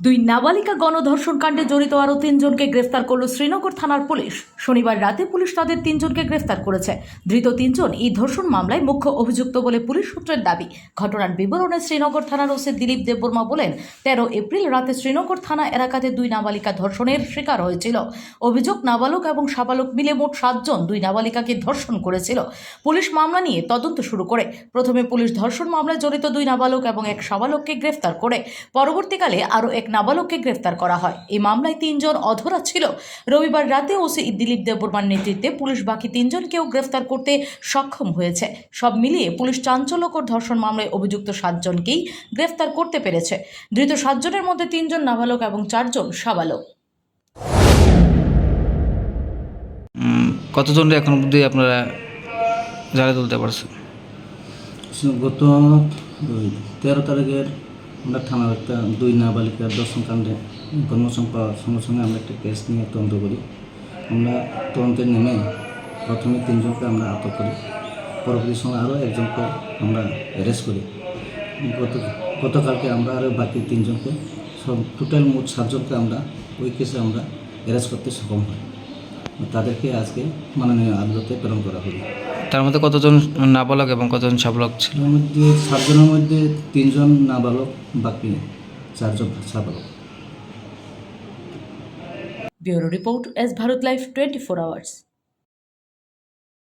দুই নাবালিকা গণধর্ষণ কাণ্ডে জড়িত আরও তিনজনকে গ্রেফতার করল শ্রীনগর থানার পুলিশ। শনিবার রাতে পুলিশ তাদের তিনজনকে গ্রেফতার করেছে। ধৃত তিনজন এই ধর্ষণ মামলায় মুখ্য অভিযুক্ত বলে পুলিশ সূত্রের দাবি। ঘটনার বিবরণে শ্রীনগর থানার ওসি দিলীপ দেববর্মা বলেন, তেরো এপ্রিল রাতে শ্রীনগর থানা এলাকাতে দুই নাবালিকা ধর্ষণের শিকার হয়েছিল। অভিযোগ, নাবালক এবং সাবালক মিলে মোট সাতজন দুই নাবালিকাকে ধর্ষণ করেছিল। পুলিশ মামলা নিয়ে তদন্ত শুরু করে। প্রথমে পুলিশ ধর্ষণ মামলায় জড়িত দুই নাবালক এবং এক সাবালককে গ্রেফতার করে। পরবর্তীকালে আরও এক নাবালককে গ্রেফতার করা হয়। এই মামলায় তিনজন অধরা ছিল। রবিবার রাতে ওসি দিলীপ দেববর্মার নেতৃত্বে পুলিশ বাকি তিনজনকেও গ্রেফতার করতে সক্ষম হয়েছে। সব মিলিয়ে পুলিশ চাঞ্চল্যকর ধর্ষণ মামলায় অভিযুক্ত সাতজনকেই গ্রেফতার করতে পেরেছে। ধৃত সাতজনের মধ্যে তিনজন নাবালক এবং চারজন সাবালক। উম, কতজন এখন অবধি আপনারা জালে তুলতে পারছেন? গত তেরো তারিখের আমরা থানার একটা দুই নাবালিকার দর্শন কাণ্ডে কর্মসং পাওয়ার সঙ্গে সঙ্গে আমরা একটা কেস নিয়ে তদন্ত করি। আমরা তদন্তে নেমে প্রথমে তিনজনকে আমরা আটক করি। পরবর্তী সময় আরও একজনকে আমরা অ্যারেস্ট করি। গত, গতকালকে আমরা আরও বাকি তিনজনকে, সব টোটাল মোট সাতজনকে আমরা ওই কেসে আমরা অ্যারেস্ট করতে সক্ষম হই। তাদেরকে আজকে মাননীয় আদালতে প্রেরণ করা হলো। তার মধ্যে কতজন নাবালক এবং কতজন সাবালক ছিল? এর মধ্যে সাতজনের মধ্যে তিনজন নাবালক বাকি চারজন সাবালক। Bureau report S Bharat Life twenty four hours.